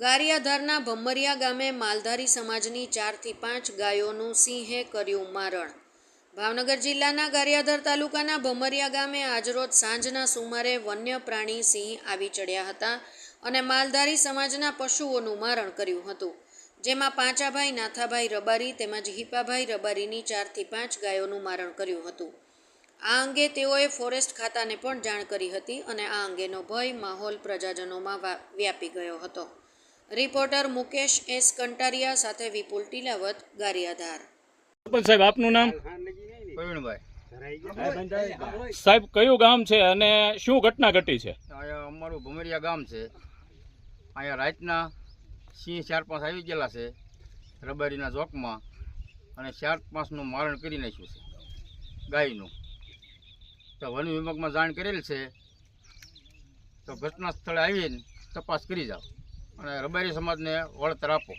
ગારિયાધારના ભમરિયા ગામે માલધારી સમાજની ચારથી પાંચ ગાયોનું સિંહે કર્યું મારણ. ભાવનગર જિલ્લાના ગારિયાધાર તાલુકાના ભમરિયા ગામે આજરોજ સાંજના સુમારે વન્ય પ્રાણી સિંહ આવી ચડ્યા હતા અને માલધારી સમાજના પશુઓનું મારણ કર્યું હતું. જેમાં પાંચાભાઈ, નાથાભાઈ રબારી તેમજ હિપાભાઈ રબારીની ચારથી પાંચ ગાયોનું મારણ કર્યું હતું. આ અંગે તેઓએ ફોરેસ્ટ ખાતાને પણ જાણ કરી હતી અને આ અંગેનો ભય માહોલ પ્રજાજનોમાં વ્યાપી ગયો હતો. રિપોર્ટર મુકેશ એસ કંટારિયા સાથે વિપુલ ટીલાવત ગારિયાધાર. સરપંચ સાહેબ આપનું નામ? પ્રવીણભાઈ. સાહેબ કયું ગામ છે અને શું ઘટના ઘટી છે? અહીંયા અમારું ભમરિયા ગામ છે. અહીંયા રાતના સિંહ ચાર પાંચ આવી ગયેલા છે રબારીના ચોકમાં અને ચાર પાંચનું મારણ કરી નાખ્યું છે ગાયનું. તો વન વિભાગમાં જાણ કરેલ છે તો ઘટના સ્થળે આવીને તપાસ કરી જાઓ. અને રબારી સમાજને વળતર આપો.